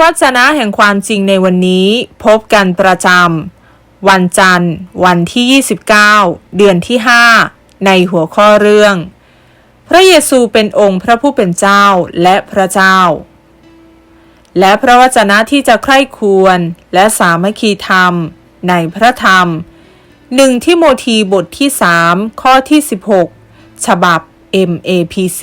วจนะแห่งความจริงในวันนี้พบกันประจำวันจันทร์ วันที่ 29 เดือนที่ 5 ในหัวข้อเรื่อง พระเยซูเป็นองค์พระผู้เป็นเจ้าและพระเจ้า และพระวจนะที่จะใคร่ควรและสามัคคีธรรม ในพระธรรมหนึ่งที่โมธีบทที่ 3 ข้อที่ 16 ฉบับ MAPC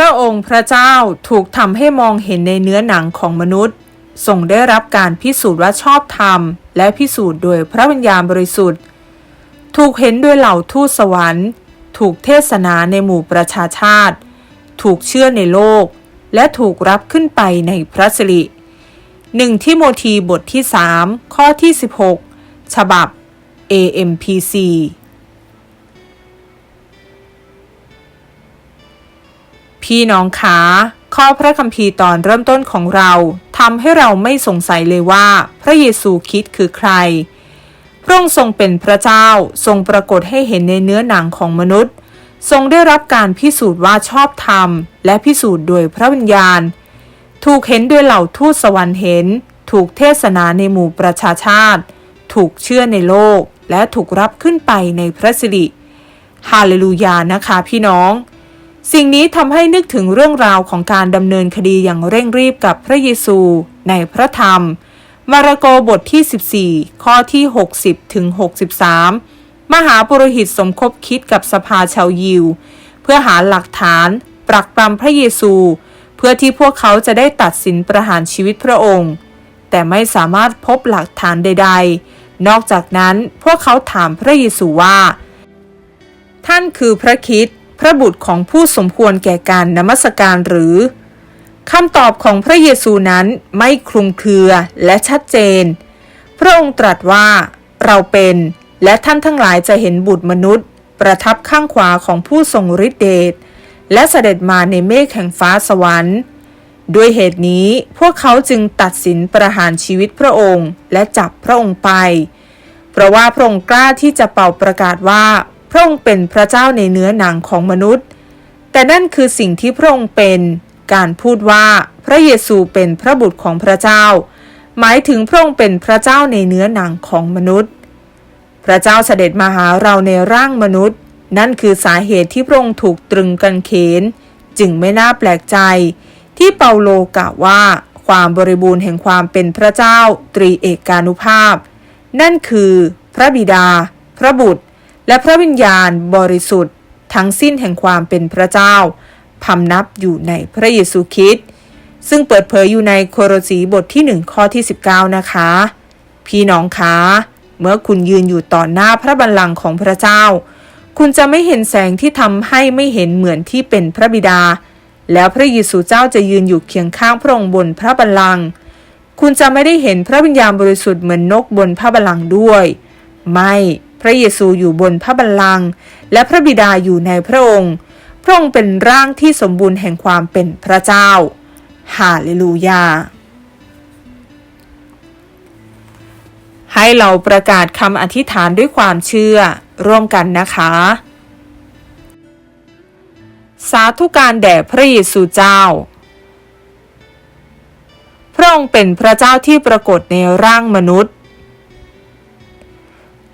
พระองค์พระเจ้าถูกทำให้มองเห็นในเนื้อหนังของมนุษย์ทรงได้รับการพิสูจน์ว่าชอบธรรม และพิสูจน์โดยพระวิญญาณบริสุทธิ์ ถูกเห็นโดยเหล่าทูตสวรรค์ ถูกเทศนาในหมู่ประชาชาติ ถูกเชื่อในโลก และถูกรับขึ้นไปในพระสิริหนึ่งที่โมธีบทที่ 3 ข้อที่ 16 ฉบับ AMPC พี่น้องขาข้อพระคัมภีร์ตอนเริ่มต้นของเราทำให้เราไม่สงสัยเลยว่า พระเยซูคริดคือใคร พระองค์ทรงเป็นพระเจ้าทรงปรากฏให้เห็นในเนื้อหนังของมนุษย์ ทรงได้รับการพิสูจน์ว่าชอบธรรม และพิสูจน์โดยพระวิญญาณ ถูกเห็นโดยเหล่าทูตสวรรค์เห็น ถูกเทศนาในหมู่ประชาชาติ ถูกเชื่อในโลก และถูกรับขึ้นไปในพระสิริฮาเลลูยานะคะพี่น้อง สิ่งนี้ทำให้นึกถึงเรื่องราวของการดำเนินคดีอย่างเร่งรีบกับพระเยซู ในพระธรรม มาระโกบทที่ 14 ข้อที่ 60ถึง63 มหาปุโรหิตสมคบคิดกับสภาชาวยิว เพื่อหาหลักฐานปรักปรำพระเยซู เพื่อที่พวกเขาจะได้ตัดสินประหารชีวิตพระองค์ แต่ไม่สามารถพบหลักฐานใด ๆ นอกจากนั้นพวกเขาถามพระเยซูว่า ท่านคือพระคิด ระบุตรของผู้สมควรแก่การนมัสการหรือคำตอบของพระเยซูนั้นไม่คลุมเครือและชัดเจน พระองค์ตรัสว่าเราเป็นและท่านทั้งหลายจะเห็นบุตรมนุษย์ ประทับข้างขวาของผู้ทรงฤทธิเดชและเสด็จมาในเมฆแห่งฟ้าสวรรค์ ด้วยเหตุนี้พวกเขาจึงตัดสินประหารชีวิตพระองค์ และจับพระองค์ไป เพราะว่าพระองค์กล้าที่จะเป่าประกาศว่า ระองค์เป็นพระเจ้าในเนื้อหนังของมนุษย์ แต่นั่นคือสิ่งที่พระองค์เป็น การพูดว่าพระเยซูเป็นพระบุตรของพระเจ้า หมายถึงพระองค์เป็นพระเจ้าในเนื้อหนังของมนุษย์ พระเจ้าเสด็จมาหาเราในร่างมนุษย์ นั่นคือสาเหตุที่พระองค์ถูกตรึงกันเขน จึงไม่น่าแปลกใจ ที่เปาโลกล่าวว่าความบริบูรณ์แห่งความเป็นพระเจ้าตรีเอกานุภาพ นั่นคือ พระบิดา พระบุตร และพระวิญญาณบริสุทธิ์ ทั้งสิ้นแห่งความเป็นพระเจ้า พำนับอยู่ในพระเยซูคริสต์ซึ่งเปิดเผยอยู่ในโคโรสีบทที่ 1 ข้อที่ 19 นะคะ พี่น้องคะเมื่อคุณยืนอยู่ต่อหน้าพระบัลลังก์ของพระเจ้า คุณจะไม่เห็นแสงที่ทำให้ไม่เห็นเหมือนที่เป็นพระบิดา แล้วพระเยซูเจ้าจะยืนอยู่เคียงข้างพระองค์บนพระบัลลังก์คุณจะไม่ได้เห็นพระวิญญาณบริสุทธิ์เหมือนนกบนพระบัลลังก์ด้วย ไม่ ระเยซูอยู่บนพระบัลลังก์และพระบิดาอยู่ในพระองค์ พระองค์เป็นร่างที่สมบูรณ์แห่งความเป็นพระเจ้า ฮาเลลูยา ให้เราประกาศคำอธิษฐานด้วยความเชื่อร่วมกันนะคะ สาธุการแด่พระเยซูเจ้าพระองค์เป็นพระเจ้าที่ปรากฏในร่างมนุษย์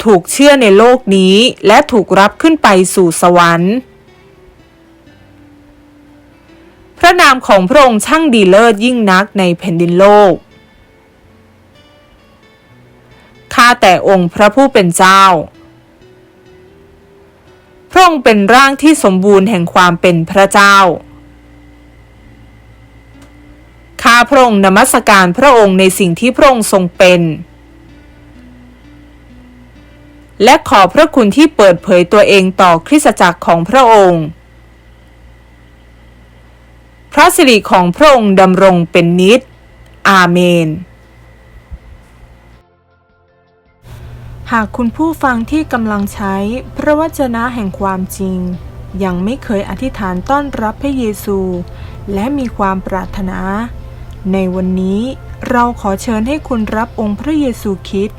ถูกเชื่อในโลกนี้ และถูกรับขึ้นไปสู่สวรรค์ พระนามของพระองค์ช่างดีเลิศยิ่งนักในแผ่นดินโลก ข้าแต่องค์พระผู้เป็นเจ้า พระองค์เป็นร่างที่สมบูรณ์แห่งความเป็นพระเจ้าข้าพระองค์นมัสการพระองค์ในสิ่งที่พระองค์ทรงเป็น และขอพระคุณที่เปิดเผยตัวเองต่อคริสตจักรของพระองค์ พระสิริของพระองค์ดำรงเป็นนิจอาเมน หากคุณผู้ฟังที่กำลังใช้พระวจนะแห่งความจริง ยังไม่เคยอธิษฐานต้อนรับพระเยซู และมีความปรารถนา ในวันนี้เราขอเชิญให้คุณรับองค์พระเยซูคริสต์